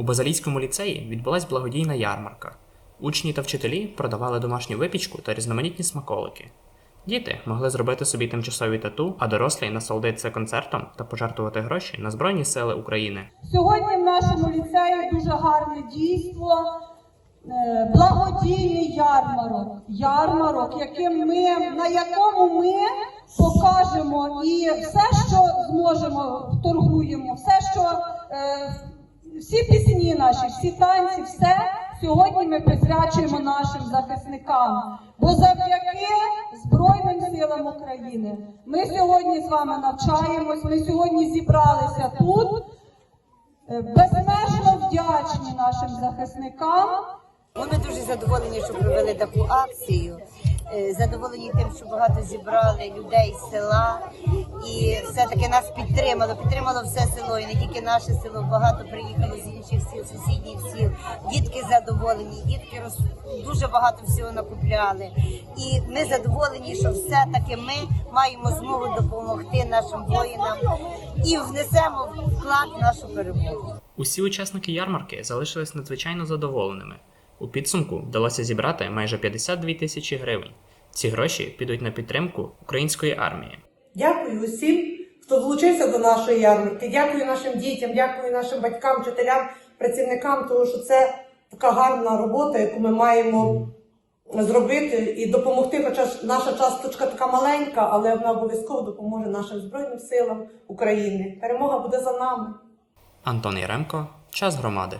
У Базалійському ліцеї відбулась благодійна ярмарка. Учні та вчителі продавали домашню випічку та різноманітні смаколики. Діти могли зробити собі тимчасові тату, а дорослі насолодитися концертом та пожертвувати гроші на Збройні Сили України. Сьогодні в нашому ліцеї дуже гарне дійство, е, благодійний ярмарок. Ярмарок, яким ми, на якому ми покажемо і все, що зможемо, торгуємо, все, що е, всі пісні наші, всі танці, все сьогодні ми присвячуємо нашим захисникам. Бо завдяки Збройним силам України ми сьогодні з вами навчаємось, ми сьогодні зібралися тут. Е, Безмежно вдячні нашим захисникам. Ми дуже задоволені, що провели таку акцію. Е, Задоволені тим, що багато зібрали людей з села, і все-таки нас підтримало. Підтримало все село, і не тільки наше село. Багато приїхало з інших сіл, сусідніх сіл. Дітки задоволені, дітки роз... дуже багато всього накупляли. І ми задоволені, що все-таки ми маємо змогу допомогти нашим воїнам і внесемо вклад в нашу перемогу. Усі учасники ярмарки залишились надзвичайно задоволеними. У підсумку вдалося зібрати майже 52 тисячі гривень. Ці гроші підуть на підтримку української армії. Усім, хто долучився до нашої ярмарки. Дякую нашим дітям, дякую нашим батькам, вчителям, працівникам, тому що це така гарна робота, яку ми маємо зробити і допомогти. Хоча ж наша часточка така маленька, але вона обов'язково допоможе нашим Збройним силам України. Перемога буде за нами. Антон Яремко, час громади.